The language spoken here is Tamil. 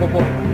poco.